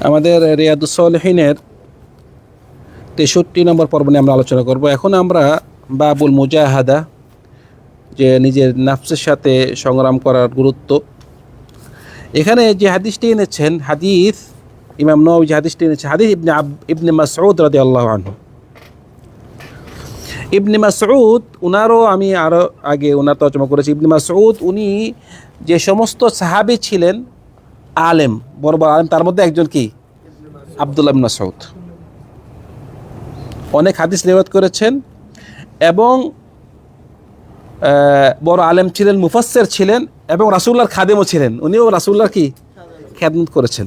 আমাদের রিয়াদুসলহিনের তেষট্টি নম্বর পর্ব নিয়ে আমরা আলোচনা করব। এখন আমরা বাবুল মুজাহাদা, যে নিজের নাফসের সাথে সংগ্রাম করার গুরুত্ব। এখানে যে হাদিসটি এনেছেন, হাদিস, ইমাম নবী যে হাদিসটি এনেছেন হাদিস ইবনে আব, ইবনে মাসউদ রাদি আল্লাহ আনহু। ইবনে মাসউদ, উনারও আমি আরও আগে ওনার তর্জমা করেছি। ইবনে মাসউদ, উনি যে সমস্ত সাহাবী ছিলেন আলেম, বড় বড় আলেম, তার মধ্যে একজন কি? আবদুল্লাহ ইবনে মাসউদ। অনেক হাদিস রেওয়াত করেছেন এবং বড় আলেম ছিলেন, মুফাসসির ছিলেন এবং রাসূলুল্লাহর খাদেমও ছিলেন। উনিও রাসূলুল্লাহর কি? খেদমত করেছেন।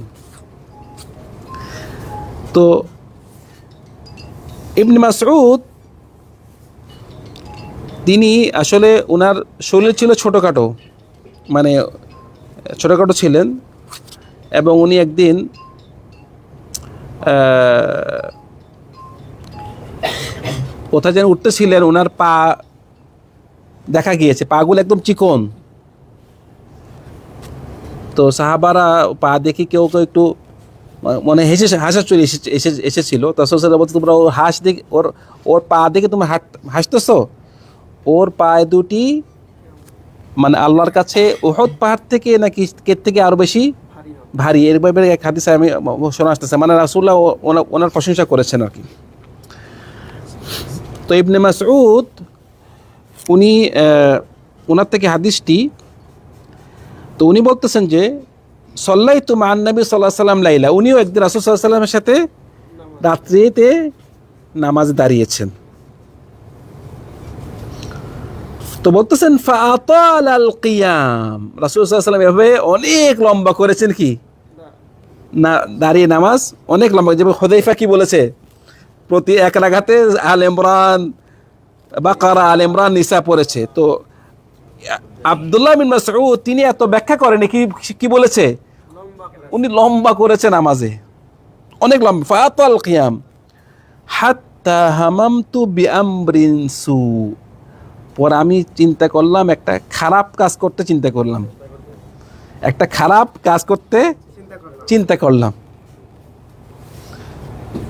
তো ইবনে মাসউদ, তিনি আসলে ওনার শরীর ছিল ছোটোখাটো মানে ছোটোখাটো ছিলেন এবং উনি একদিন কোথায় যেন উঠতেছিলেন ওনার পা দেখা গিয়েছে, পাগুলো একদম চিকন। তো সাহাবারা পা দেখি কেউ কেউ একটু মানে হেসে হাসা চলে এসে এসে এসেছিল। তাসলে বলতে তোমরা ও হাস দেখে ওর ওর পা দেখে তুমি হাট হাসতেছো? ওর পায়ে দুটি মানে আল্লাহর কাছে ওহদ পাহাড় থেকে নাকি কের থেকে আরও বেশি ভারী, এর ব্যাপারে এক হাদিসে আমি শোনা আসতেছে। মানে রাসুল্লাহ ওনার প্রশংসা করেছেন আর কি। তো ইবনে মাসউদ, উনি ওনার থেকে হাদিসটি, তো উনি বলতেছেন যে সল্লাই তো মান নবী সাল্লাহ সাল্লাম লাইলা। উনিও একদিন রাসুল সাল্লাহ সাল্লামের সাথে রাত্রিতে নামাজ দাঁড়িয়েছেন। তো বলতেছেন ফাতাল আল কিয়াম। রাসুল সাল্লাম এভাবে অনেক লম্বা করেছেন কি? না, দাঁড়িয়ে নামাজ, অনেক লম্বা। যেমন হদাইফা কি বলেছে? প্রতি এক রাগাতে আল ইমরান, বাকারা, আল ইমরান নিসা পড়েছে। তো, আবদুল্লাহ মাসউদ, তিনি এত ব্যাখ্যা করেন, কি কি বলেছে? উনি লম্বা করেছে নামাজে। অনেক লম্বা। ফাতাল কিয়াম। হাত্তা হামামতু বিআমরিন সু। পর আমি চিন্তা করলাম, একটা খারাপ কাজ করতে চিন্তা করলাম। একটা খারাপ কাজ করতে চিন্তা করলাম।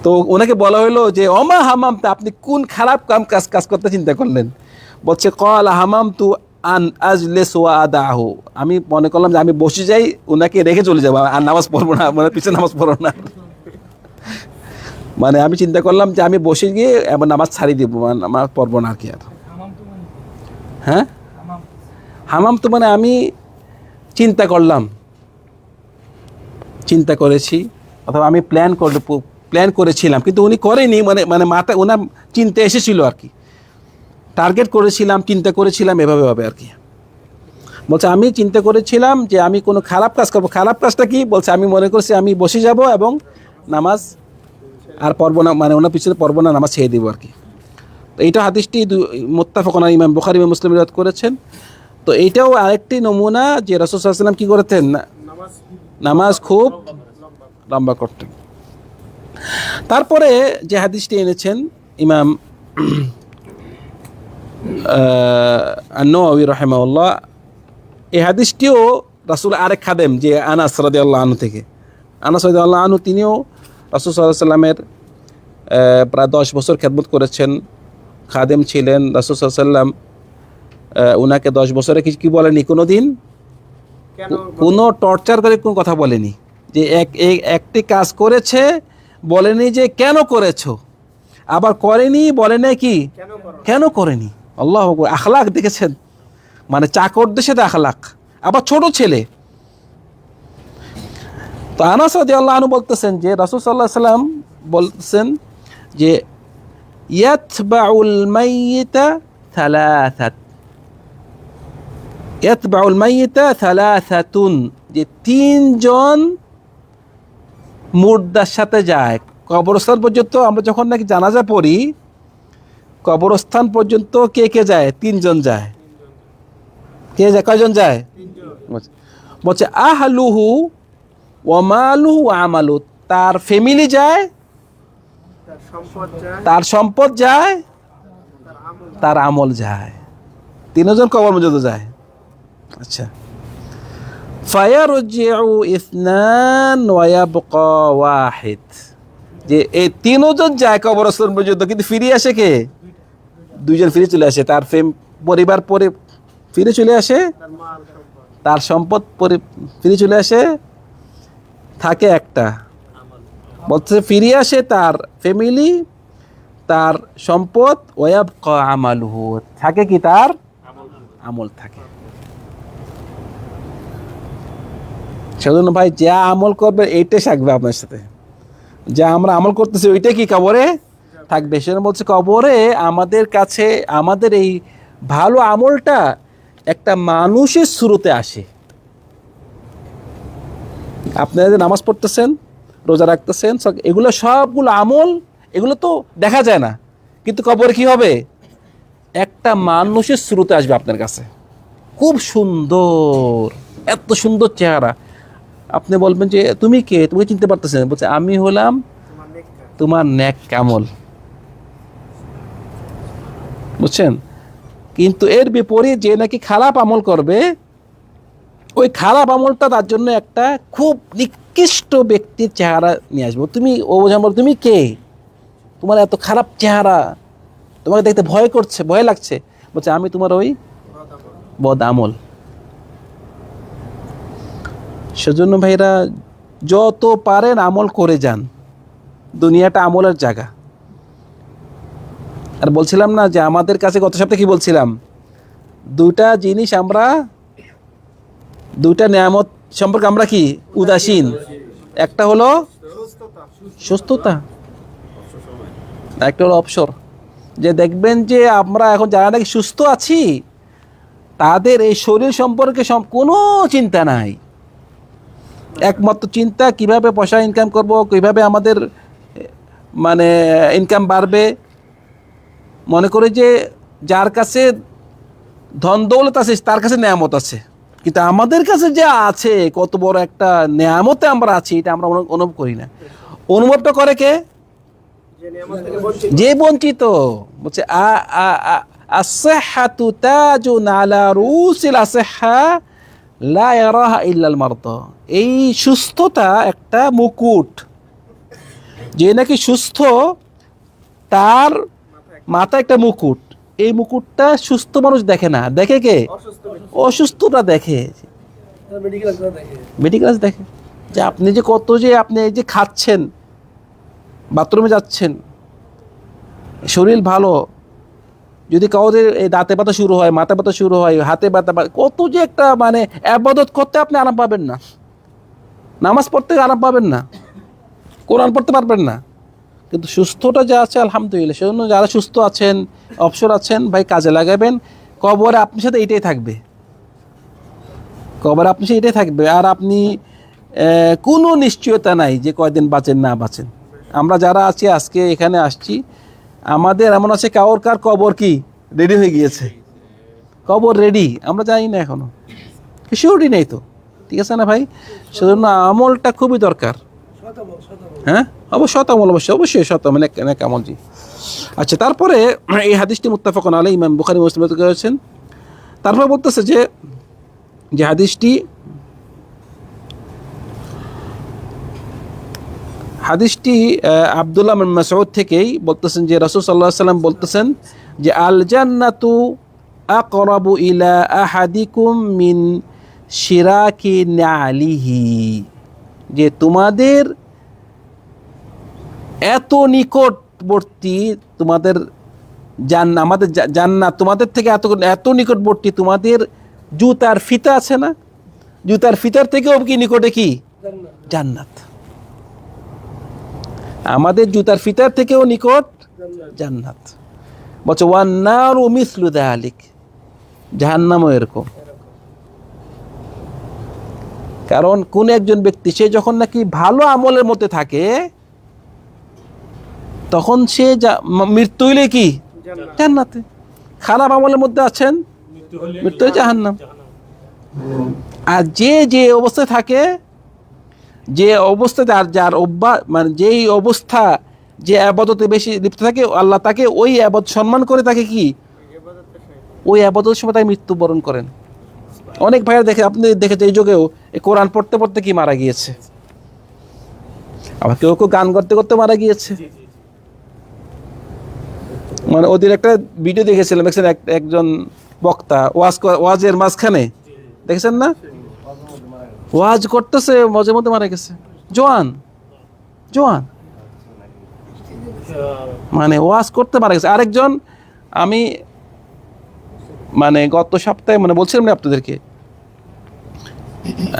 তো ওনাকে বলা হলো যে, অমা হামাম তা আপনি কোন খারাপ কাম কাজ কাজ করতে চিন্তা করলেন? বলছে, কল হামাম তু আন আজলে সোয়া আদাহ। আমি মনে করলাম যে, আমি বসে যাই, ওনাকে রেখে চলে যাব, আর নামাজ পড়ব না মানে পিছনে নামাজ পড়ব না। মানে আমি চিন্তা করলাম যে, আমি বসে গিয়ে এবার নামাজ ছাড়িয়ে দেবো মানে নামাজ পড়ব না আর কি আর। হ্যাঁ? হামাম তো মানে আমি চিন্তা করলাম। চিন্তা করেছি, অথবা আমি প্ল্যান করলে প্ল্যান করেছিলাম, কিন্তু উনি করেনি মানে মানে মাথায় ওনার চিন্তা এসেছিল আর কি। টার্গেট করেছিলাম, চিন্তা করেছিলাম, এভাবে হবে আর কি। বলছে, আমি চিন্তা করেছিলাম যে আমি কোনো খারাপ কাজ করব। খারাপ কাজটা কি? বলছে, আমি মনে করছি আমি বসে যাব এবং নামাজ আর পড়ব না মানে ওনার পিছনে পড়ব না, নামাজ ছেড়ে দেবো আর কি। তো এইটা হাদিসটি মোত্তাফাকনা ইমাম বুখারি ইমাম মুসলিম রিওয়ায়াত করেছেন। তো এইটাও আরেকটি নমুনা যে রসুল সাল্লাম কী করেছেন না- নামাজ খুব লম্বা করতেন তারপরে যে হাদিসটি এনেছেন ইমাম নবী রহেমাউল্লাহ এই হাদিসটিও রাসুল আরেক খাদেম, যে আনাস রাদি আল্লাহ আনু থেকে। আনাস রাদি আল্লাহ আনু তিনিও রাসুল সাল্লাহ সাল্লামের প্রায় দশ বছর খেদমত করেছেন। খাদেম ছিলেন রাসুল সাল্লাম ওনাকে দশ বছরে কি বলেনি কোনো দিন কোনো টর্চার করে কোনো কথা বলেনি। যে এক এক- একটি কাজ করেছে বলেনি যে কেন করেছ? আবার করেনি বলে নাই কি? কেন করেনি? আল্লাহ আখলাক দেখেছেন? মানে চাকরদের সাথে আখলাক। আবার ছোট ছেলে। তো আনাস আল্লাহ আনু বলতেছেন যে রাসুল সাল্লাহ সাল্লাম বলতেছেন যে ইয়াতবাউল মাইয়িতা থালাথাত ইয়াতবাউল মাইয়িতা থালাথাতুন যে তিনজন মুর্দার সাথে যায়। কবরস্থান পর্যন্ত আমরা যখন নাকি জানাজা পড়ি কবরস্থান পর্যন্ত কে কে যায়? তিনজন যায়। কে যায়? কয়জন যায়? বলছে- আহলুহু ওমালুহু আমালু। তার ফ্যামিলি যায় তার সম্পদ যায়। তার আমল যায়। তিনজন কবর পর্যন্ত যায়। আচ্ছা। যে এই যায় কিন্তু কে? দুইজন চলে আসে। তার পরিবার পরে ফিরে চলে আসে? তার সম্পদ ফিরে চলে আসে? থাকে একটা। বলছে ফিরে আসে তার ফ্যামিলি তার সম্পদ ওয়াব আমালহু। থাকে কি তার? আমল থাকে। সেজন্য ভাই, যা আমল করবে, এইটাই থাকবে আপনার সাথে। যা আমরা আমল করতেছি, ওইটাই কি কবরে? থাকবে। সেজন্য বলছে, কবরে আমাদের কাছে, আমাদের এই ভালো আমলটা একটা মানুষের শুরুতে আসে। আপনারা যে নামাজ পড়তেছেন, রোজা রাখতেছেন এগুলো সবগুলো আমল, এগুলো তো দেখা যায় না। কিন্তু কবর কি হবে? একটা মানুষের শুরুতে আসবে আপনার কাছে। খুব সুন্দর, এত সুন্দর চেহারা। আপনি বলবেন যে তুমি কে? তুমি চিনতে পারতেছেন বলছে আমি হলাম তোমার ন্যাক কামল। বুঝছেন? কিন্তু এর বিপরীত যে নাকি খারাপ আমল করবে ওই খারাপ আমলটা তার জন্য একটা খুব নিকৃষ্ট ব্যক্তির চেহারা নিয়ে আসব। তুমি ও বলে, তুমি কে? তোমার এত খারাপ চেহারা। তোমাকে দেখতে ভয় করছে ভয় লাগছে। বলছে আমি তোমার ওই বদ আমল। সেজন্য ভাইরা যত পারেন আমল করে যান। দুনিয়াটা আমলের জায়গা। আর বলছিলাম না যে আমাদের কাছে গত সপ্তাহে কি বলছিলাম? দুটা জিনিস আমরা, দুইটা নিয়ামত সম্পর্কে আমরা কি? উদাসীন। একটা হলো সুস্থতা। একটা হলো অবসর। যে দেখবেন যে আমরা এখন যারা নাকি সুস্থ আছি, তাদের এই শরীর সম্পর্কে সম- কোনো চিন্তা নাই। একমাত্র চিন্তা, কীভাবে পয়সা ইনকাম করব, কীভাবে আমাদের মানে ইনকাম বাড়বে। মনে করে যে, যার কাছে ধন দৌলত আছে, তার কাছে নেয়ামত আছে। কিন্তু আমাদের কাছে যে আছে, কত বড় একটা নেয়ামতে আমরা আছি, এটা আমরা অনুভব করি না। অনুভবটা করে কে? যে বঞ্চিত। বলছে আলা রুসিল আসহা লা ইয়ারাহা ইল্লাল মারদা। এই সুস্থতা একটা মুকুট। যে নাকি সুস্থ তার মাথা একটা মুকুট। এই মুকুটটা সুস্থ মানুষ দেখে না। দেখে কে? অসুস্থটা দেখে। মেডিকেল দেখে। যে আপনি যে কত যে আপনি এই যে খাচ্ছেন বাথরুমে যাচ্ছেন শরীর ভালো যদি কাউদের এই দাঁতে ব্যথা শুরু হয় মাথা ব্যথা শুরু হয় হাতে ব্যথা কত যে একটা মানে আবাদত করতে আপনি আরাম পাবেন না। নামাজ পড়তে আরাম পাবেন না। কোরআন পড়তে পারবেন না। কিন্তু সুস্থটা যা আছে, আলহামদুলিল্লাহ, সেজন্য যারা সুস্থ আছেন, অবসর আছেন, ভাই কাজে লাগাবেন, কবরে আপনার সাথে এটাই থাকবে। কবরে আপনার সাথে এটাই থাকবে। আর আপনি কোনো নিশ্চয়তা নাই যে কয়দিন বাঁচেন, না বাঁচেন। আমরা যারা আছি, আজকে এখানে আসছি, আমাদের এমন আছে কাউর কার কবর কি? রেডি হয়ে গিয়েছে। কবর রেডি আমরা জানি না এখনও। শিওরটি নেই তো। ঠিক আছে না ভাই? সেজন্য আমলটা খুবই দরকার। হ্যাঁ? অবশ্যই আমল অবশ্যই অবশ্যই শত মানে নেক আমল জি। আচ্ছা তারপরে এই হাদিসটি মুত্তাফাকুন আলাই ইমাম বুখারী মুসলিম করেছেন। তারপর বলতেছে যে যে হাদিসটি হাদিসটি আব্দুল্লাহ মাসউদ থেকেই বলতেছেন যে, রাসূল আলাইহি সাল্লাম বলতেছেন যে আল জান্নাতু আকরাবু ইলা আহাদিকুম মিন শিরাকি নালিহি যে তোমাদের এত নিকটবর্তী তোমাদের জান আমাদের জান্নাত তোমাদের থেকে এত এত নিকটবর্তী তোমাদের জুতার ফিতা আছে না? জুতার ফিতার থেকেও কি নিকটে কি? জান্নাত। আমাদের জুতার ফিতার থেকেও নিকট জান্নাত। বলছে ওয়ান্নার ও মিসলু আলিক জাহান্নামও এরকম। কারণ কোন একজন ব্যক্তি সে যখন নাকি ভালো আমলের মধ্যে থাকে তখন সে যা- মৃত্যু হইলে কি? জান্নাতে। খারাপ আমলের মধ্যে আছেন? মৃত্যু জাহান্নাম। আর যে যে অবস্থায় থাকে যে অবস্থাতে আর যার অভ্যাস মানে যেই অবস্থা যে আবাদতে বেশি লিপ্ত থাকে আল্লাহ তাকে ওই আবাদ সম্মান করে তাকে কি? ওই আবাদতের সময় তাকে মৃত্যুবরণ করেন। অনেক ভাইয়ের দেখে আপনি দেখেছেন এই যুগেও কোরআন পড়তে পড়তে কি মারা গিয়েছে? আবার কেউ কেউ গান করতে করতে মারা গিয়েছে। মানে ওদের একটা ভিডিও দেখেছিলাম, দেখছেন একজন বক্তা, ওয়াজ ওয়াজের মাঝখানে, দেখেছেন না? ওয়াজ করতেছে মধ্যে মধ্যে মারা গেছে। জোয়ান জোয়ান। মানে ওয়াজ করতে মারা গেছে। আরেকজন, আমি মানে গত সপ্তাহে মানে বলছিলাম না আপনাদেরকে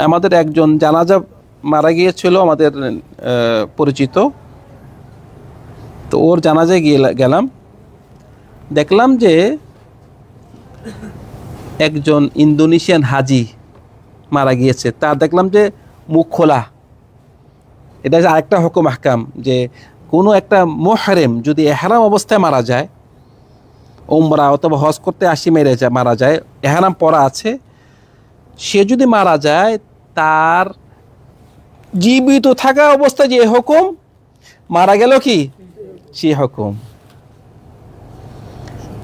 আমাদের একজন জানাজা মারা গিয়েছিল, আমাদের পরিচিত। তো ওর জানাজায় গিয়ে গেলাম। দেখলাম যে একজন ইন্দোনেশিয়ান হাজি মারা গিয়েছে। তার দেখলাম যে মুখ খোলা। এটা হচ্ছে আরেকটা হুকুম হাকাম যে কোনো একটা মোহারেম যদি এহারাম অবস্থায় মারা যায় ওমরা অথবা হজ করতে আসি মেরে যায়, মারা যায়, এহারাম পরা আছে সে যদি মারা যায়, তার জীবিত থাকা অবস্থায় যে হুকুম মারা গেল কি? সে হুকুম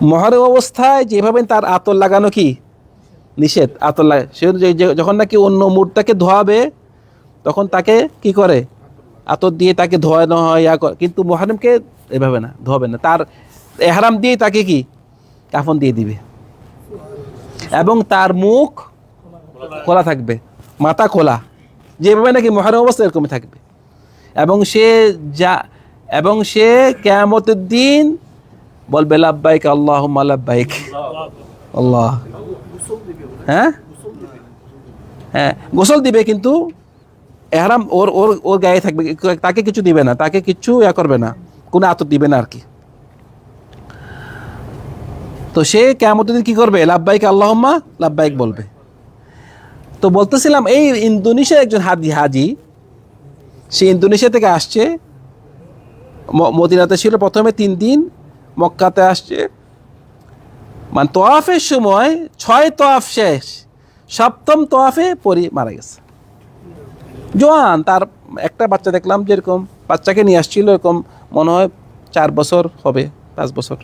মহরম অবস্থায় যেভাবে তার আতর লাগানো কি? নিষেধ। আতর সে যখন নাকি অন্য মুরটাকে ধোয়াবে, তখন তাকে কি করে? আতর দিয়ে তাকে ধোয়ানো হয়, ইয়া করে কিন্তু মহারমকে এভাবে না, ধোয়াবে না। তার এহারাম দিয়ে তাকে কি? কাফন দিয়ে দিবে। এবং তার মুখ খোলা থাকবে, মাথা খোলা। যেভাবে নাকি মহারম অবস্থা এরকমই থাকবে। এবং সে যা, এবং সে কেয়ামতের দিন বলবে, লাব্বাইক আল্লাহ লাব্বাইক। আল্লাহ। হ্যাঁ? হ্যাঁ গোসল দিবে কিন্তু এহারাম ওর ওর ওর গায়ে থাকবে, তাকে কিছু দিবে না, তাকে কিছু ইয়া করবে না, কোনো আতর দিবে না আর কি। তো সে কেমন কি করবে? লাভবাইক আল্লাহম্মা লাভবাইক বলবে। তো বলতেছিলাম, এই ইন্দোনেশিয়ার একজন হাজি হাজি, সে ইন্দোনেশিয়া থেকে আসছে মদিনাতে ছিল প্রথমে তিন দিন, মক্কাতে আসছে। মানে তোয়াফের সময় ছয় তোয়াফ শেষ, সপ্তম তোয়াফে পরি মারা গেছে। জোয়ান, তার একটা বাচ্চা দেখলাম যেরকম, বাচ্চাকে নিয়ে আসছিল এরকম, মনে হয় চার বছর হবে, পাঁচ বছর।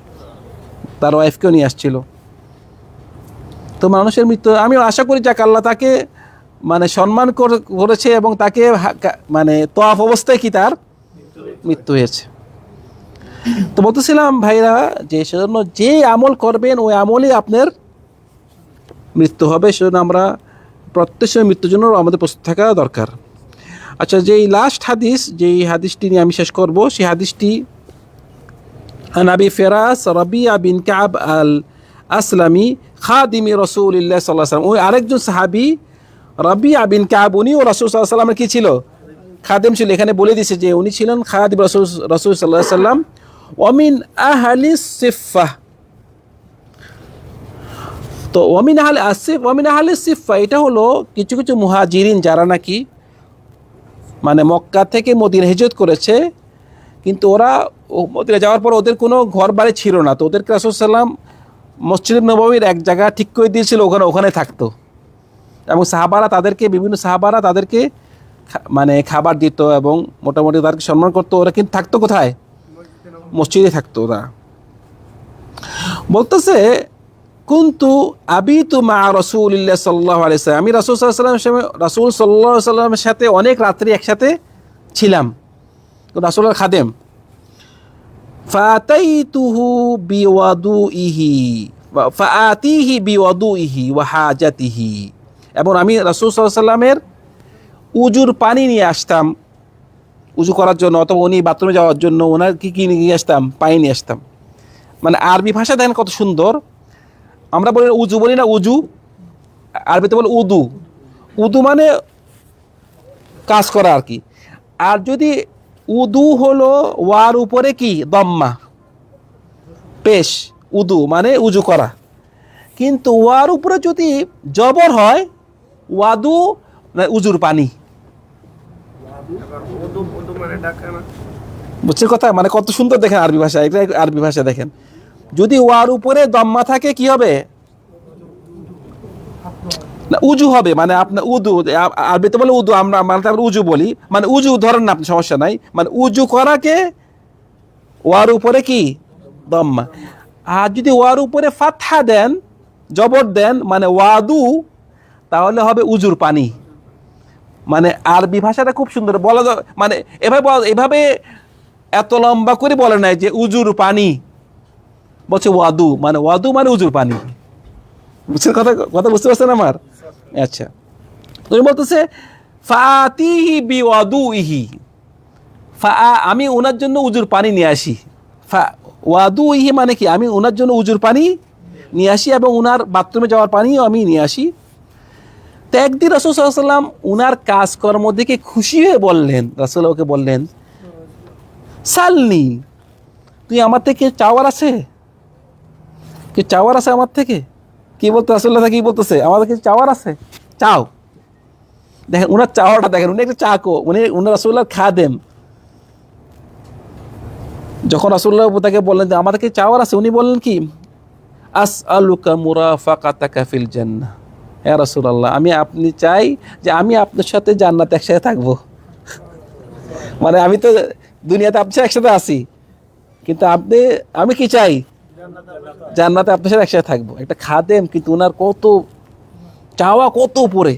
তার ওয়াইফকেও নিয়ে আসছিল। তো মানুষের মৃত্যু, আমি আশা করি যাক আল্লাহ তাকে মানে সম্মান করেছে এবং তাকে মানে তফ অবস্থায় কি তার মৃত্যু হয়েছে। তো বলতেছিলাম, ভাইরা, যে সেজন্য যে আমল করবেন, ওই আমলই আপনার মৃত্যু হবে। সেজন্য আমরা প্রত্যেক সময় মৃত্যুর জন্য আমাদের প্রস্তুত থাকা দরকার। আচ্ছা যেই লাস্ট হাদিস, যেই হাদিসটি নিয়ে আমি শেষ করব, সেই হাদিসটি আনাবি ফেরাস রবি আবিন কাব আল আসলামী খাদিমি রসুল্লাহ সাল্লাহ সাল্লাম ওই আরেকজন সাহাবি রবি আবিন কাব, উনিও রসুল সাল্লাহ সাল্লামের কী ছিল? খাদিম ছিল। এখানে বলে দিছে যে উনি ছিলেন খাদিম রসুল রসুল সাল্লাহ সাল্লাম অমিন আহালি সিফা তো অমিন আহলে আসিফ অমিন আহলে সিফা এটা হলো কিছু কিছু মুহাজিরিন যারা নাকি মানে মক্কা থেকে মদিন হেজত করেছে, কিন্তু ওরা মদিনে যাওয়ার পর ওদের কোনো ঘর বাড়ি ছিল না। তো ওদেরকে রাসুলসাল্লাম মসজিদ নবমীর এক জায়গা ঠিক করে দিয়েছিল, ওখানে ওখানে থাকতো। এবং সাহাবারা তাদেরকে, বিভিন্ন সাহাবারা তাদেরকে মানে খাবার দিত এবং মোটামুটি তাদেরকে সম্মান করতো। ওরা কিন্তু থাকতো কোথায়? মসজিদে থাকতো ওরা। বলতেছে, কুন্তু আবিতু মা রসুল্লাহ সাল্লাহ আলিয়া আমি রাসুল সাল্লামের সময় রাসুল সাল্লাহ সাল্লামের সাথে অনেক রাত্রি একসাথে ছিলাম। রাসুলের খাদেম। ফাতাইতুহু বিওয়াদুইহি ফাআতিহি বিওয়াদুইহি ওয়া এবং আমি রাসূল সাল্লাল্লাহু উজুর পানি নিয়ে আসতাম। উজু করার জন্য অথবা উনি বাথরুমে যাওয়ার জন্য ওনার কি কি নিয়ে আসতাম? পানি নিয়ে আসতাম। মানে আরবি ভাষা দেখেন কত সুন্দর। আমরা বলি উজু বলি না উজু, আরবিতে বলে উদু। উদু মানে কাজ করা আর কি। আর যদি উদু হলো ওয়ার উপরে কি? দম্মা। পেশ, উদু মানে উজু করা। কিন্তু ওয়ার উপরে যদি জবর হয়, ওয়াদু মানে উজুর পানি। বুঝছেন কথা? মানে কত সুন্দর দেখেন আরবি ভাষা আরবি ভাষা দেখেন। যদি ওয়ার উপরে দম্মা থাকে, কি হবে? না, উজু হবে মানে আপনার উদু আরবিতে বলে উদু, আমরা মানে আমরা উজু বলি। মানে উজু ধরেন না আপনি, সমস্যা নাই। মানে উজু করাকে ওয়ার উপরে কি? দম্মা। আর যদি ওয়ার উপরে ফাথা দেন, জবর দেন মানে ওয়াদু, তাহলে হবে উজুর পানি। মানে আরবি ভাষাটা খুব সুন্দর, বলা মানে এভাবে এভাবে এত লম্বা করে বলে নাই যে উজুর পানি। বলছে ওয়াদু মানে ওয়াদু মানে উজুর পানি। বুঝছেন কথা কথা বুঝতে পারছেন আমার? আচ্ছা। তুমি বলতেছে, ফাতিহি বি ওয়াদু ইহি ফা, আমি ওনার জন্য উজুর পানি নিয়ে আসি। ফা ওয়াদু ইহি মানে কি? আমি ওনার জন্য উজুর পানি নিয়ে আসি এবং ওনার বাথরুমে যাওয়ার পানিও আমি নিয়ে আসি। তো একদিন রসুল সাল্লাম উনার কাজকর্ম দেখে খুশি হয়ে বললেন, রাসুল ওকে বললেন, সালনি, তুই আমার থেকে চাওয়ার আছে? কি চাওয়ার আছে আমার থেকে? কি বলতে রাসুল্লাহ কি বলতেছে? আমাদের কিছু চাওয়ার আছে? চাও। দেখেন, উনার চাওয়াটা দেখেন, উনি একটা চাকো, উনি, উনার রাসুল্লাহ খাদেম। যখন রাসুল্লাহ তাকে বললেন যে আমাদেরকে চাওয়ার আছে? উনি বললেন কি? আস আলুকা মুরাফাকাতাকা ফিল জান্নাহ। হ্যাঁ রাসূলুল্লাহ, আমি আপনি চাই যে আমি আপনার সাথে জান্নাতে একসাথে থাকব। মানে আমি তো দুনিয়াতে আপনার একসাথে আছি। কিন্তু আপনি, আমি কি চাই? জান্নাতে আপনার সাথে একসাথে থাকব। একটা খাদেম, কিন্তু ওনার কত, চাওয়া কত উপরে।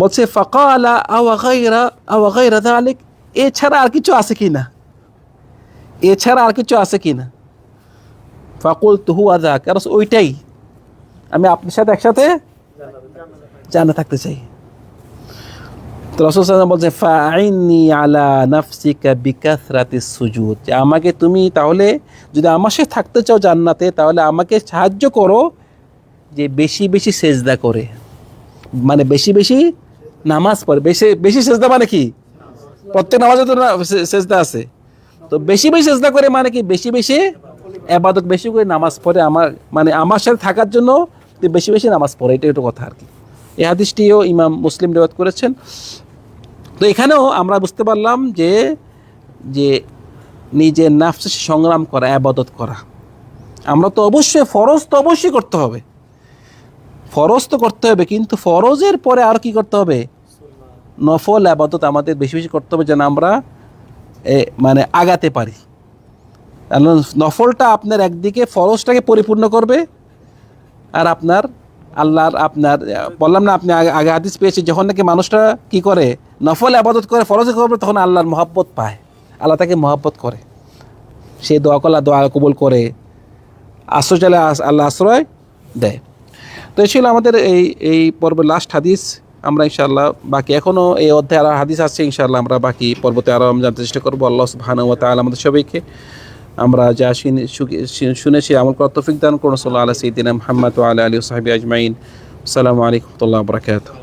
বলছে, ফকালা আওয়া গাইরা আওয়া গাইরা দালিক এছাড়া আর কিছু আছে কি না? এছাড়া আর কিছু আছে কি না? ফাকুল তুহু আদা কারণ ওইটাই। আমি আপনার সাথে একসাথে জানা থাকতে চাই। তো রসুল সাল্লাম বলছে ফাইনি আলা নাফসিকা বিকাসরাতি সুজুদ। আমাকে তুমি তাহলে যদি আমার সাথে থাকতে চাও জান্নাতে, তাহলে আমাকে সাহায্য করো যে বেশি বেশি সেজদা করে। মানে বেশি বেশি নামাজ পড়ে। বেশি বেশি সেজদা মানে কি? প্রত্যেক নামাজে তো সেজদা আছে। তো বেশি বেশি সেজদা করে মানে কি? বেশি বেশি এবাদত বেশি করে নামাজ পড়ে। আমার মানে আমার সাথে থাকার জন্য বেশি বেশি নামাজ পড়ে। এটা একটু কথা আর কি। এই হাদিসটিও ইমাম মুসলিম রেওয়াত করেছেন। তো এখানেও আমরা বুঝতে পারলাম যে যে নিজের নাফসে সংগ্রাম করা, আবাদত করা। আমরা তো অবশ্যই ফরজ তো অবশ্যই করতে হবে। ফরজ তো করতে হবে, কিন্তু ফরজের পরে আর কি করতে হবে? নফল, আবাদত আমাদের বেশি বেশি করতে হবে যেন আমরা মানে আগাতে পারি। নফলটা আপনার একদিকে, ফরজটাকে পরিপূর্ণ করবে, আর আপনার আল্লাহর আপনার, বললাম না আপনি আগে- হাদিস পেয়েছি যখন নাকি মানুষটা কি করে? নফল আবাদত করে, ফরজে করবে তখন আল্লাহর মহাব্বত পায়। আল্লাহ তাকে মহাব্বত করে। সে দোয়া করলে দোয়া কবুল করে। আশ্রয় আস- আল্লাহ আশ্রয় দেয়। তো এই ছিল আমাদের এই এই পর্বের লাস্ট হাদিস। আমরা ইনশাআল্লাহ বাকি এখনও এই অধ্যায়ে আরও হাদিস আছে, ইনশাআল্লাহ আমরা বাকি পর্বতে আরও জানতে চেষ্টা করব। আল্লাহ সুবহানাহু ওয়া তাআলা আমাদের সবাইকে। আমরা যা শুনেছি, আমল করার তৌফিক দান করুন। সাল্লাহ আলা সঈদিন মোহাম্মদ আলা আলী সাহাবি আজমাইন। আসসালামু আলাইকুম রহমতুল্লাহ বরাকাতুহ।